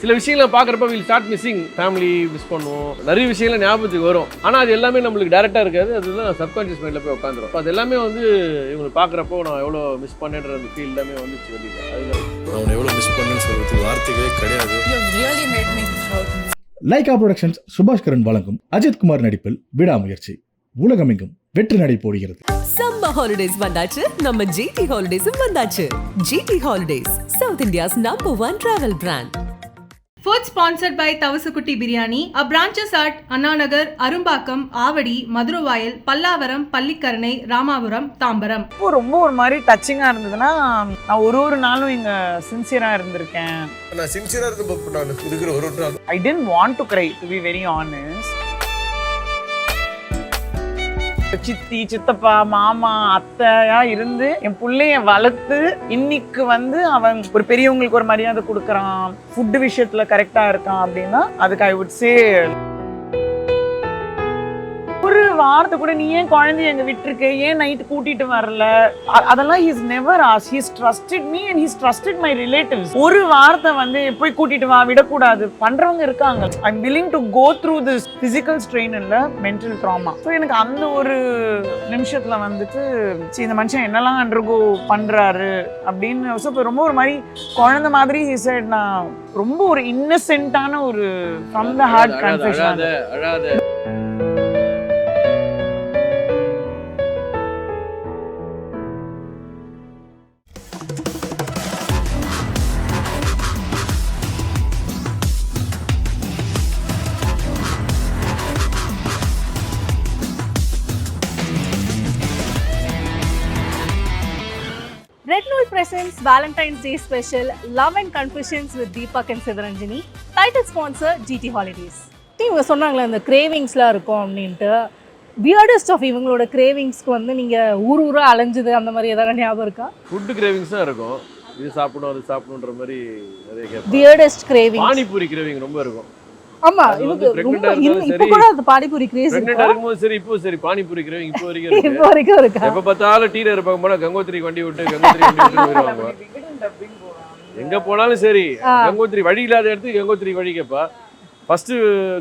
சில விஷயங்களை பார்க்குறப்ப will start missing family miss பண்ணுவோம். நிறைய விஷயங்கள் ஞாபகத்துக்கு வரும். ஆனால் அது எல்லாமே நம்மளுக்கு டேரெக்டாக இருக்காது. அதுதான் சப்கான்ஷியஸ் மைண்டில் போய் உட்காந்துரும். அது எல்லாமே வந்து இவங்களை பார்க்குறப்போ நான் எவ்வளோ மிஸ் பண்ணேன்ற அந்த ஃபீல் எல்லாமே வந்துச்சு வெளியில். அது அவனை எவ்வளோ மிஸ் பண்ணுன்னு சொல்றதுக்கு வார்த்தைகளே கிடையாது. You've really made me proud. Lyca productions Subaskaran வழங்கும் அஜித் குமார் நடிப்பில் விடாமுயற்சி. உலகமெங்கும் வெற்றி நடை போடுகிறது. சம்மர் ஹாலிடேஸ் வந்தாச்சு. நம்ம ஜிடி ஹாலிடேஸும் வந்தாச்சு. GT holidays south India's number one travel brand Food sponsored by Thavasukutti biryani a branches at Annanagar Arumbakkam Avadi Maduravoyal Pallavaram Pallikaranai Ramapuram Tambaram ரொம்ப ரொம்ப ஒரு மாதிரி டச்சிங்காக இருந்ததுன்னா நான் ஒரு ஒரு நாளும் இங்கே சின்சியராக இருந்திருக்கேன். நான் சின்சியராக இருந்த பப்பு நான் இருக்கிற ஒரு ஒரு நாள் I didn't want to cry to be very honest சித்தி சித்தப்பா மாமா அத்தையா இருந்து என் பிள்ளைய வளர்த்து இன்னைக்கு வந்து அவன் ஒரு பெரியவங்களுக்கு ஒரு மரியாதை கொடுக்குறான். ஃபுட்டு விஷயத்துல கரெக்டா இருக்கான் அப்படின்னா அதுக்கு ஐ வுட் சே ஒரு வார்த்தை கூட நீ ஏன் குழந்தைய எங்க விட்டுருக்க? ஏன் நைட் கூட்டிட்டு வரல? அதெல்லாம் he's never as he's trusted me and he's trusted my relatives ஒரு வார்த்தை வந்து போய் கூட்டிட்டு வா விடக்கூடாது. பண்றவங்க இருக்காங்க. I am willing to go through this physical strain இல்ல மென்டல் ட்ராமா ஸோ எனக்கு அந்த ஒரு நிமிஷத்துல வந்துட்டு சீ இந்த மனுஷன் என்னெல்லாம் அண்டர்கோ பண்றாரு? அப்படின்னு ஸோ இப்போ ரொம்ப ஒரு மாதிரி குழந்தை மாதிரி he said நான் ரொம்ப ஒரு இன்னசென்ட்டான ஒரு from the heart confession Red Note presents Valentine's Day special Love and Confessions with Deepak and Sivaranjani. Title sponsor GT Holidays. இவங்க சொன்னாங்களே அந்த கிரேவிங்ஸ்லாம் இருக்கும் அப்படின்ட்டு. வியர்டஸ்ட் ஆஃப் இவங்களோட கிரேவிங்ஸ்க்கு வந்து நீங்கள் ஊர் ஊராக அலைஞ்சது அந்த மாதிரி ஏதாவது ஞாபகம் இருக்கா? ஃபுட்டு கிரேவிங்ஸ் தான் இருக்கும். இது சாப்பிடணும் அது சாப்பிடணுன்ற மாதிரி நிறைய கேட்பேன் வியர்டஸ்ட் கிரேவிங் பானிபூரி கிரேவிங் ரொம்ப இருக்கும். ஆமா ரொம்ப இப்போ கூட அந்த பானிபூரி கிரேஸ் இருக்கும்போது சரி இப்போ சரி. பானிபூரி கிரேவிங் இப்போ வரைக்கும் இருக்கு. இப்போ வரைக்கும் இருக்கா? எப்ப பார்த்தாலும் டீல இருப்பாங்க போனா கங்கோத்திரி வண்டி விட்டு கங்கோத்திரி வண்டி விட்டு எங்க போனாலும் சரி. ஆ. கங்கோத்திரி வழி இல்லாத இடத்துக்கு கங்கோத்திரி வழி கேப்பா. ஃபர்ஸ்ட்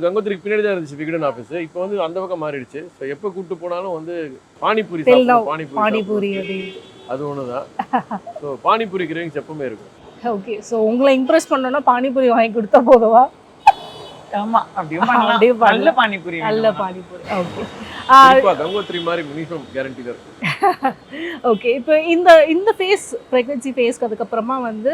கங்கோத்திரிக்கு பின்னாடி தான் இருந்துச்சு விகடன் ஆஃபீஸ் இப்போ வந்து அந்த பக்கம் மாறிடுச்சு. ஸோ எப்போ கூட்டு போனாலும் வந்து பானிபூரி பானிபூரி பானிபூரி அது. ஒன்று தான் ஸோ பானிபூரி கிரேவிங்ஸ் எப்பவுமே இருக்கும். ஓகே ஸோ உங்களை இம்ப்ரெஸ் பண்ணணும்னா பானிபூரி வாங்கி கொடுத்தா போதவா ஆமா. அப்படியும் அப்படியே பண்ணலாம். நல்ல பண்ணலாம். பானிபூரி நல்ல வேணுமா? பானிபூரி. ஓகே மாதிரி மினிமம் கேரண்டி இப்போ இந்த இந்த ஃபேஸ் ப்ரெக்னென்சி ஃபேஸ்க்கு அதுக்கப்புறமா வந்து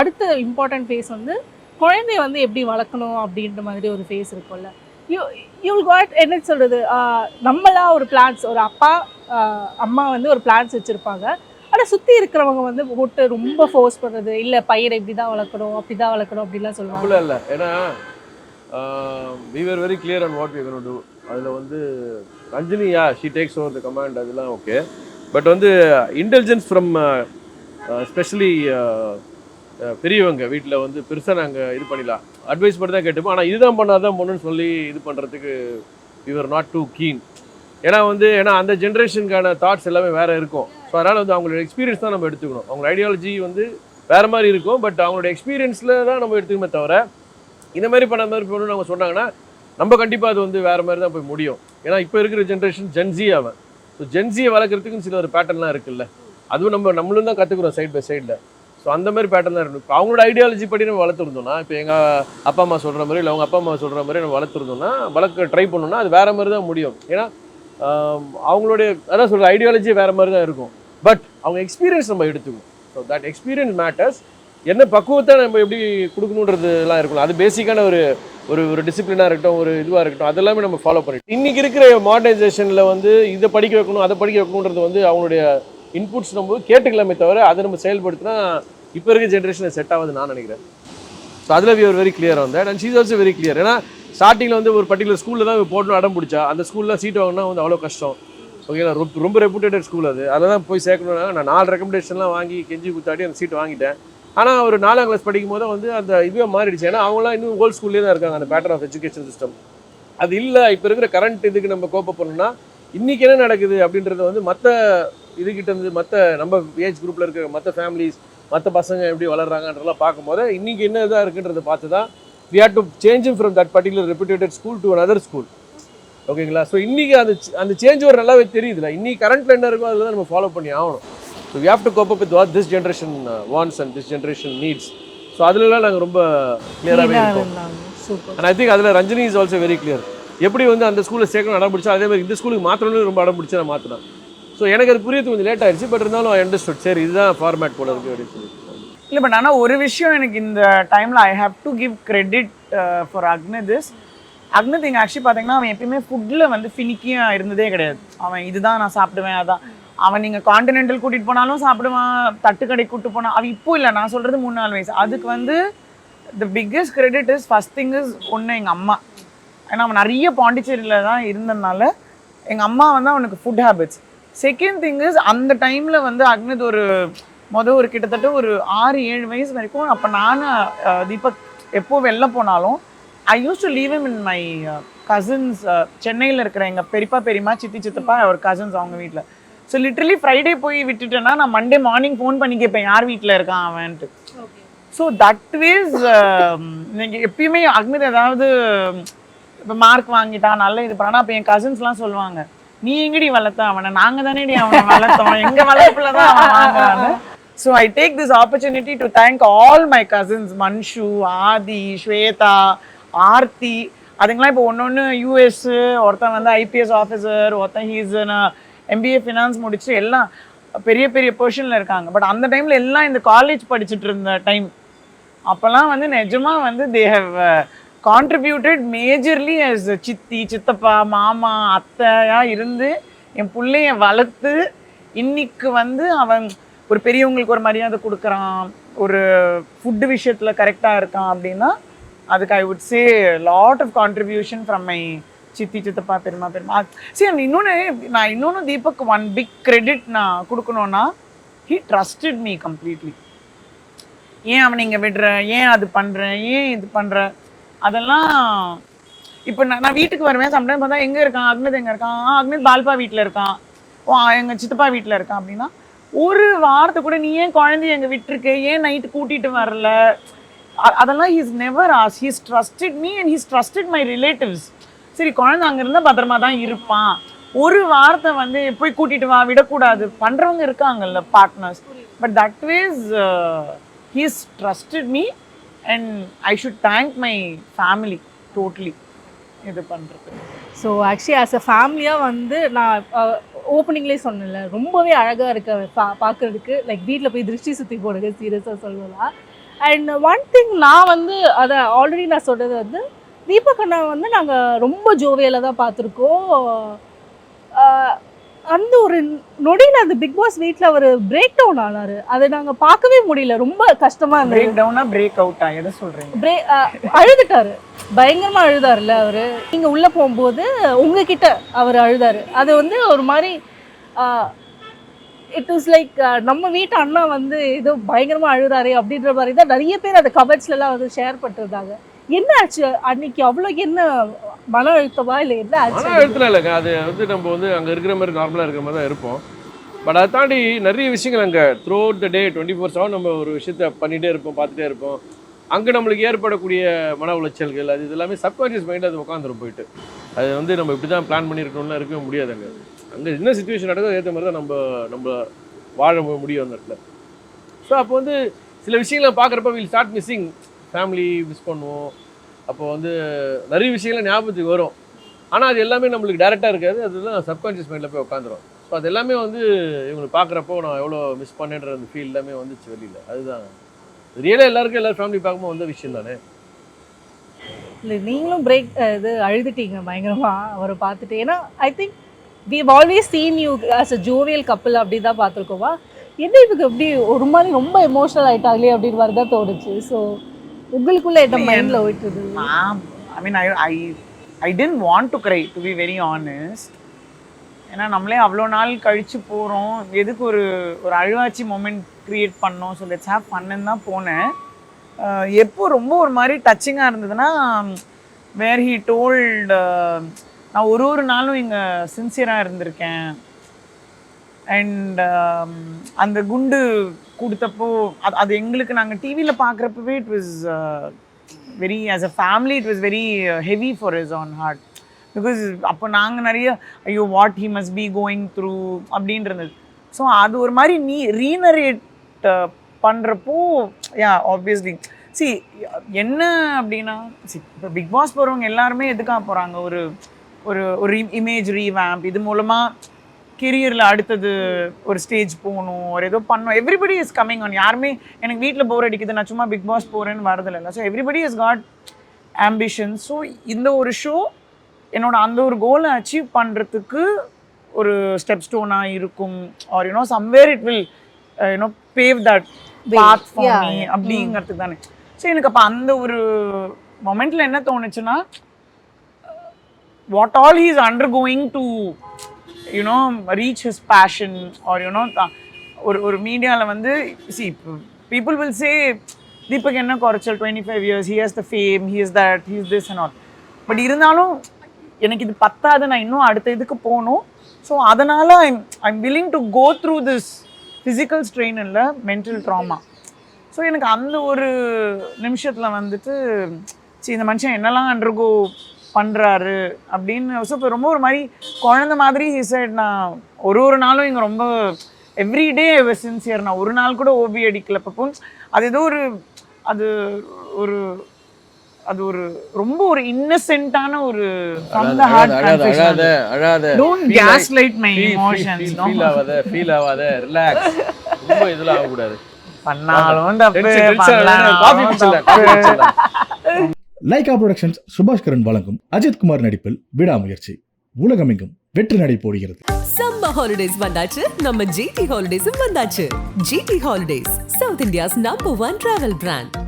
அடுத்த இம்பார்ட்டன்ட் ஃபேஸ் வந்து குழந்தைய வந்து எப்படி வளர்க்கணும் அப்படின்ற மாதிரி ஒரு ஃபேஸ் இருக்கும்ல. யூ யூ காட் என்ன சொல்கிறது நம்மளா ஒரு பிளான்ஸ் ஒரு அப்பா ஆஹ் அம்மா வந்து ஒரு பிளான்ஸ் வச்சுருப்பாங்க. ஆனால் சுற்றி இருக்கிறவங்க வந்து போட்டு ரொம்ப ஃபோர்ஸ் பண்ணுறது இல்லை பையனை இப்படி தான் வளர்க்கணும் அப்படி தான் வளர்க்கணும் அப்படிலாம் சொல்லுவாங்க. அப்படிலாம் இல்லை. ஏன்னா we were very clear and what we can do அதில் வந்து Ranjini yeah she takes over the command அதெல்லாம் ஓகே பட் வந்து இன்டெலிஜென்ஸ் ஃப்ரம் ஸ்பெஷலி பெரியவங்க வீட்டில் வந்து பெருசாக நாங்கள் இது பண்ணிடலாம். அட்வைஸ் பண்ணி தான் கேட்டுப்போம். ஆனால் இதுதான் பண்ணாதான் பொண்ணுன்னு சொல்லி இது பண்ணுறதுக்கு யூஆர் நாட் டூ கீன் ஏன்னா வந்து ஏன்னா அந்த ஜென்ரேஷனுக்கான தாட்ஸ் எல்லாமே வேறு இருக்கும். ஸோ அதனால் வந்து அவங்களோட எக்ஸ்பீரியன்ஸ் தான் நம்ம எடுத்துக்கணும். அவங்க ஐடியாலஜி வந்து வேறு மாதிரி இருக்கும். பட் அவங்களோட எக்ஸ்பீரியன்ஸில் தான் நம்ம எடுத்துக்கணுமே தவிர இந்த மாதிரி பண்ண மாதிரி போகணும்னு அவங்க சொன்னாங்கன்னா நம்ம கண்டிப்பாக அது வந்து வேறு மாதிரி தான் போய் முடியும். ஏன்னா இப்போ இருக்கிற ஜென்ரேஷன் ஜென்சி அவன். ஸோ ஜென்சியை வளர்க்குறதுக்குன்னு சில ஒரு பேட்டர்ன்லாம் இருக்குல்ல. அதுவும் நம்ம நம்மளும் தான் கற்றுக்குறோம் சைட் பை சைடில் ஸோ அந்த மாதிரி பேட்டர்ன் தான் இருக்கும் இப்போ அவங்களோட ஐடியாலஜி படி நம்ம வளர்த்துருந்தோம்னா இப்போ எங்கள் அப்பா அம்மா சொல்கிற மாதிரி இல்லை அவங்க அப்பா அம்மா சொல்கிற மாதிரி நம்ம வளர்த்துருந்தோம்னா வளர்க்க ட்ரை பண்ணோம்னா அது வேறு மாதிரி தான் முடியும். ஏன்னா அவங்களுடைய அதான் சொல்கிற ஐடியாலஜி வேறு மாதிரி தான் இருக்கும். பட் அவங்க எக்ஸ்பீரியன்ஸ் நம்ம எடுத்துக்கணும் ஸோ தட் எக்ஸ்பீரியன்ஸ் மேட்டர்ஸ் என்ன பக்குவத்தை நம்ம எப்படி கொடுக்கணுன்றதுலாம் இருக்கணும் அது பேசிக்கான ஒரு ஒரு ஒரு டிசிப்ளினாக இருக்கட்டும் ஒரு இதுவாக இருக்கட்டும் அதெல்லாமே நம்ம ஃபாலோ பண்ணிட்டு. இன்றைக்கி இருக்கிற மாடர்னைசேஷனில் வந்து இதை படிக்க வைக்கணும் அதை படிக்க வைக்கணுன்றது வந்து அவங்களுடைய இன்புட்ஸ் நம்ம கேட்டுக்கலாமே தவிர அதை நம்ம செயல்படுத்தினா இப்போ இருக்க ஜென்ரேஷனில் செட் ஆகுது நான் நினைக்கிறேன். ஸோ அதில் வி ஆர் வெரி கிளியர் வந்து and she's also very clear ஏன்னா ஸ்டார்டிங்கில் வந்து ஒரு பர்டிகுலர் ஸ்கூலில் தான் போடணும் அடம் பிடிச்சா அந்த ஸ்கூலில் சீட் வாங்கினா வந்து அவ்வளோ கஷ்டம். ஓகேங்களா ரொம்ப ரொம்ப ரெப்புடேட்டட் ஸ்கூல் அது. அதை தான் போய் சேர்க்கணும்னா நான் நாலு ரெக்கமெண்டேஷன்லாம் வாங்கி கெஞ்சி குத்தாடி அந்த சீட் வாங்கிட்டேன். ஆனால் ஒரு நாலாம் கிளாஸ் படிக்கும் போது வந்து அந்த இதுவே மாறிடுச்சு. ஏன்னா அவங்களாம் இன்னும் ஓல்ட் ஸ்கூல்லேயே தான் இருக்காங்க அந்த பேட்டர்ன் ஆஃப் எஜுகேஷன் சிஸ்டம் அது இல்லை இப்போ இருக்கிற கரண்ட் இதுக்கு நம்ம கோப்ப பண்ணோம்னா இன்றைக்கி என்ன நடக்குது அப்படின்றத வந்து மற்ற இதுகிட்ட இருந்து மற்ற நம்ம ஏஜ் குரூப்பில் இருக்கிற மற்ற ஃபேமிலிஸ் மற்ற பசங்க எப்படி வளர்றாங்கன்றதெல்லாம் பார்க்கும்போது இன்றைக்கி என்ன இதாக இருக்குன்றதை பார்த்து தான் we had to change from that particular reputed school to another school ஓகேங்களா ஸோ இன்றைக்கி அந்த அந்த சேஞ்ச் ஒரு நல்லாவே தெரியுதுல இன்றைக்கி கரண்ட்டில் என்ன இருக்கோ அதில் தான் நம்ம ஃபாலோ பண்ணி ஆகணும். So we have to cope up with what this generation wants and this generation needs so அதுலலாம் நாங்கள் ரொம்ப கிளியராகவே இருக்கோம். அண்ட் ஐ திங்க் அதில் Ranjani is also very clear எப்படி வந்து அந்த ஸ்கூலில் சேர்க்கணும் அடம் பிடிச்சா அதே மாதிரி இந்த ஸ்கூலுக்கு மாற்றணும்னு ரொம்ப அடம் பிடிச்சி நான் மாற்றினேன் ஸோ எனக்கு அது புரியது கொஞ்சம் லேட் ஆயிடுச்சு பட் இருந்தாலும் ஐ அண்டர்ஸ்டுட் சரி இதுதான் ஃபார்மேட் போல இருக்கு அப்படின்னு சொல்லி. இல்லை பட் ஆனால் ஒரு விஷயம் எனக்கு இந்த டைமில் I have to give credit for அக்னிதிஸ் அக்னித் இங்கே ஆக்சுவலி பார்த்தீங்கன்னா அவன் எப்பயுமே ஃபுட்டில் வந்து ஃபினிக்கியாக இருந்ததே கிடையாது. அவன் இதுதான் நான் சாப்பிடுவேன் அதான். அவன் நீங்கள் காண்டினென்டல் கூட்டிகிட்டு போனாலும் சாப்பிடுவான் தட்டுக்கடை கூட்டு போனால் அவன் இப்போ இல்லை நான் சொல்கிறது மூணு நாலு வயசு. அதுக்கு வந்து the biggest credit is first thing is ஒன்று எங்கள் அம்மா. ஏன்னா அவன் நிறைய பாண்டிச்சேரியில் தான் இருந்ததுனால எங்கள் அம்மா வந்து அவனுக்கு food habits second thing is அந்த டைமில் வந்து அக்னித் ஒரு மொதல் ஒரு கிட்டத்தட்ட ஒரு ஆறு ஏழு வயசு வரைக்கும் அப்போ நானும் தீபக் எப்போ வெளில போனாலும் I use to leave him in my cousins சென்னையில் இருக்கிற எங்கள் பெரியப்பா பெரியம்மா சித்தி சித்தப்பா அவர் கசின்ஸ் அவங்க வீட்டில் ஸோ லிட்டரலி ஃப்ரைடே போய் விட்டுட்டேன்னா நான் மண்டே மார்னிங் ஃபோன் பண்ணி கேட்பேன் யார் வீட்டில் இருக்கான் அவன்ட்டு? ஸோ தட் வேஸ் நீங்கள் எப்பயுமே அக்னித் ஏதாவது இப்போ மார்க் வாங்கிட்டான் நல்ல இது பண்ணா அப்போ என் கசின்ஸ்லாம் சொல்லுவாங்க நீ எங்கடி வளர்த்த அவனை? நாங்கள் தானேடி அவனை வளர்த்தோம். எங்கள் வளர்ப்புல தான் அவன் வாங்குறான்னு. So I take this opportunity to thank all my cousins Manshu Aadhi Swetha Aarthi அதுங்களாம் இப்போ ஒன்று ஒன்று யூஎஸ் ஒருத்தன் வந்து ஐபிஎஸ் ஆஃபீஸர் ஒருத்தன் ஹீஸ் எம்பிஏ ஃபினான்ஸ் முடிச்சு எல்லாம் பெரிய பெரிய பொசிஷனில் இருக்காங்க. பட் அந்த டைமில் எல்லாம் இந்த காலேஜ் படிச்சுட்டு இருந்த டைம் அப்போல்லாம் வந்து நிஜமாக வந்து they have contributed majorly as சித்தி சித்தப்பா மாமா அத்தையாக இருந்து என் பிள்ளைய வளர்த்து இன்னைக்கு வந்து அவன் ஒரு பெரியவங்களுக்கு ஒரு மரியாதை கொடுக்குறான். ஒரு ஃபுட்டு விஷயத்தில் கரெக்டாக இருக்கான் அப்படின்னா அதுக்கு I would say lot of contribution from my சித்தி சித்தப்பா பெருமா பெருமா சரி இன்னொன்று நான் இன்னொன்று தீபக் ஒன் பிக் கிரெடிட் நான் கொடுக்கணுன்னா ஹீ ட்ரஸ்டட் மீ கம்ப்ளீட்லி ஏன் அவனை இங்கே விடுற? ஏன் அது பண்ணுற ஏன் இது பண்ணுற அதெல்லாம் இப்போ நான் நான் வீட்டுக்கு வருவேன். சம்டைம் பார்த்தா எங்கே இருக்கான்? அக்னித் எங்கே இருக்கான்? ஆ அக்னித் பால்பா வீட்டில் இருக்கான். ஓ எங்கள் சித்தப்பா வீட்டில் இருக்கான் அப்படின்னா ஒரு வாரத்தை கூட நீ ஏன் குழந்தைய எங்கே விட்டுருக்கு? ஏன் நைட்டு கூட்டிகிட்டு வரல? அதெல்லாம் he's never as he's trusted me and he's trusted my relatives சரி குழந்தை அங்கே இருந்தால் பத்திரமா தான் இருப்பான். ஒரு வாரத்தை வந்து போய் கூட்டிட்டு வா விடக்கூடாது. பண்ணுறவங்க இருக்காங்கல்ல partners but that ways he's trusted me and I should thank my family totally இது பண்ணுறது ஸோ ஆக்சுவலி ஆஸ் அ ஃபேமிலியாக வந்து நான் uh, ஓப்பனிங்லேயே சொன்னேன்ல ரொம்பவே அழகாக இருக்க பா பார்க்குறதுக்கு லைக் வீட்டில் போய் திருஷ்டி சுற்றி போடுங்க சீரியஸாக சொல்லலாம் அண்ட் ஒன் திங் நான் வந்து அதை ஆல்ரெடி நான் சொல்கிறது வந்து தீபக் அண்ணா வந்து நாங்கள் ரொம்ப ஜோவியலாக தான் பார்த்துருக்கோம். அந்த ஒரு நொடியில் அந்த பிக் பாஸ் வீட்டில் அவர் பிரேக் டவுன் ஆனார். அதை நாங்கள் பார்க்கவே முடியல. ரொம்ப கஷ்டமாக இருந்தது. பிரேக் டவுனா பிரேக் அவுட்டா எதை சொல்கிறீங்க பிரே அழுதுட்டாரு. பயங்கரமா அழுதாருல்ல அவரு. நீங்க உள்ள போகும்போது உங்ககிட்ட அவர் அழுதாரு. அது வந்து ஒரு மாதிரி இட் இஸ் லைக் நம்ம வீட்டு அண்ணா வந்து ஏதோ பயங்கரமா அழுதாரு அப்படின்ற மாதிரி தான் நிறைய பேர் அந்த கமெண்ட்ஸ்ல எல்லாம் வந்து ஷேர் பண்ணிருந்தாங்க என்ன ஆச்சு அன்னைக்கு அவ்வளோ என்ன மன அழுத்தமா இல்லை என்ன மன ஆச்சு? அழுத்தம் இல்லைங்க. அது வந்து நம்ம வந்து அங்கே இருக்கிற மாதிரி நார்மலாக இருக்கிற மாதிரி தான் இருப்போம். பட் அதை தாண்டி நிறைய விஷயங்கள் அங்கே throughout the day twenty four seven நம்ம ஒரு விஷயத்த பண்ணிகிட்டே இருப்போம் பார்த்துட்டே இருப்போம். அங்கே நம்மளுக்கு ஏற்படக்கூடிய மன உளைச்சல்கள் அது இது எல்லாமே சப்கான்ஷியஸ் மைண்ட் அது உட்காந்துரும் போயிட்டு. அது வந்து நம்ம இப்படி தான் பிளான் பண்ணியிருக்கணும்லாம் இருக்கவே முடியாது அங்கே. அங்கே என்ன சுச்சுவேஷன் நடக்குதோ ஏற்ற மாதிரி தான் நம்ம நம்ம வாழ முடியும் அந்த இடத்துல. ஸோ அப்போ வந்து சில விஷயங்களை பார்க்குறப்ப will start missing family miss பண்ணுவோம். அப்போ வந்து நிறைய விஷயங்கள் ஞாபகத்துக்கு வரும். ஆனால் அது எல்லாமே நம்மளுக்கு டேரெக்டாக இருக்காது. அதுதான் சப்கான்ஷியஸ் மைண்டில் போய் உட்காந்துரும் ஸோ அது எல்லாமே வந்து இவங்களுக்கு பார்க்குறப்போ நான் எவ்வளோ மிஸ் பண்ணேன்ற அந்த ஃபீல் எல்லாமே வந்துச்சு வெளியில். அதுதான். ரியலாக எல்லாருக்கும் எல்லாரும் ஃபேமிலி பார்க்கும்போது வந்த விஷயம் தானே? இல்லை நீங்களும் பிரேக் இது அழுதுட்டீங்க பயங்கரமாக அவரை பார்த்துட்டு. ஏன்னா I think we always seen you as a jovial couple அப்படி தான் பார்த்துருக்கோமா? என்ன இதுக்கு எப்படி ஒரு மாதிரி ரொம்ப எமோஷனல் ஆகிட்டாங்களே அப்படின்னு மாதிரி தான் தோணுச்சு. ஸோ உங்களுக்குள்ள இல்ல, மைண்டில் இருந்தது I mean I I I didn't want to cry to be very honest ஏன்னா நம்மளே அவ்வளோ நாள் கழிச்சு போகிறோம் எதுக்கு ஒரு ஒரு அழுவாச்சி மூமெண்ட் க்ரியேட் பண்ணோம்? ஸோ லெட்ஸ் ஹேவ் பண்ணுன்னு தான் போனேன். எப்போ ரொம்ப ஒரு மாதிரி டச்சிங்காக இருந்ததுன்னா வேர் ஹீ டோல்டு நான் ஒரு ஒரு நாளும் இங்கே சின்சியராக இருந்திருக்கேன். அண்ட் அந்த குண்டு கொடுத்தப்போ அது அது எங்களுக்கு நாங்கள் டிவியில் பார்க்குறப்பவே it was very as a family it was very heavy for is on heart because அப்போ நாங்கள் நிறைய ஐயோ what he must be going through அப்படின்றது ஸோ அது ஒரு மாதிரி நீ ரீனரேட் பண்ணுறப்போ யா ஆப்வியஸ்லி சி என்ன அப்படின்னா சி இப்போ பிக் பாஸ் போகிறவங்க எல்லாருமே எதுக்காக போகிறாங்க ஒரு ஒரு ஒரு இமேஜ் ரீவேம்ப் இது மூலமாக கெரியரில் அடுத்தது ஒரு ஸ்டேஜ் போகணும் ஒரு ஏதோ பண்ணணும். எவ்ரிபடி இஸ் கம்மிங் ஆன் யாருமே எனக்கு வீட்டில் போர் அடிக்குது நான் சும்மா பிக் பாஸ் போகிறேன்னு வரதில்ல so everybody is got ambition so இந்த ஒரு ஷோ என்னோட அந்த ஒரு கோலை அச்சீவ் பண்ணுறதுக்கு ஒரு ஸ்டெப் ஸ்டோனாக இருக்கும். Or you know somewhere it will you know pave that path. அப்படிங்கிறதுக்கு தானே. ஸோ எனக்கு அப்போ அந்த ஒரு மொமெண்ட்டில் என்ன தோணுச்சுன்னா what all he is under going to you know reach his passion or you know ஒரு ஒரு மீடியாவில் வந்து see people will say Deepak என்ன குறைச்சல்? Twenty five years he has the fame he is that he is this and all but இருந்தாலும் எனக்கு இது பத்தாது நான் இன்னும் அடுத்த இதுக்கு போகணும். ஸோ அதனால் I'm I'm willing to go through this physical strain இல்லை மென்டல் ட்ராமா ஸோ எனக்கு அந்த ஒரு நிமிஷத்தில் வந்துட்டு சரி இந்த மனுஷன் என்னெல்லாம் அண்டர்கோ பண்ணுறாரு அப்படின்னு. ஸோ இப்போ ரொம்ப ஒரு மாதிரி குழந்த மாதிரி said நான் ஒரு ஒரு நாளும் இங்கே ரொம்ப எவ்ரிடே சின்சியர் நான் ஒரு நாள் கூட ஓபி அடிக்கல. இப்போ அது ஏதோ ஒரு அது ஒரு அது ஒரு ரொம்ப ஒரு இன்னசென்ட்டான ஒரு the heart அழாத feel- feel- emotions, feel- no? feel ஆகாத ஃபீல் ஆகாத ரிலாக்ஸ் ரொம்ப இதெல்லாம் ஆகக்கூடாது. பண்ணாலும் தப்பு பண்ணலாம் லைகா புரொடக்ஷன்ஸ் சுபாஷ்கரன் வழங்கும் அஜித்குமார் நடிப்பில் விடாமுயற்சி உலகமெங்கும் வெற்றி நடை போடுகிறது சம்மர் ஹாலிடேஸ் வந்தாச்சு நம்ம ஜிடி ஹாலிடேஸும் வந்தாச்சு GT holidays south India's number one travel brand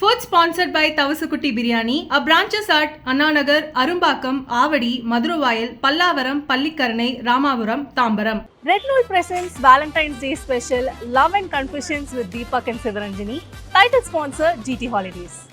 Food sponsored by Tavasukutti Biryani, a branches at Annanagar, Arumbakam, Avadi, Maduravayal, Pallavaram, Pallikkaranai, Ramapuram, Tambaram. Red Nool presents Valentine's Day special Love and Confessions with Deepak and Sivaranjani. Title sponsor GT Holidays.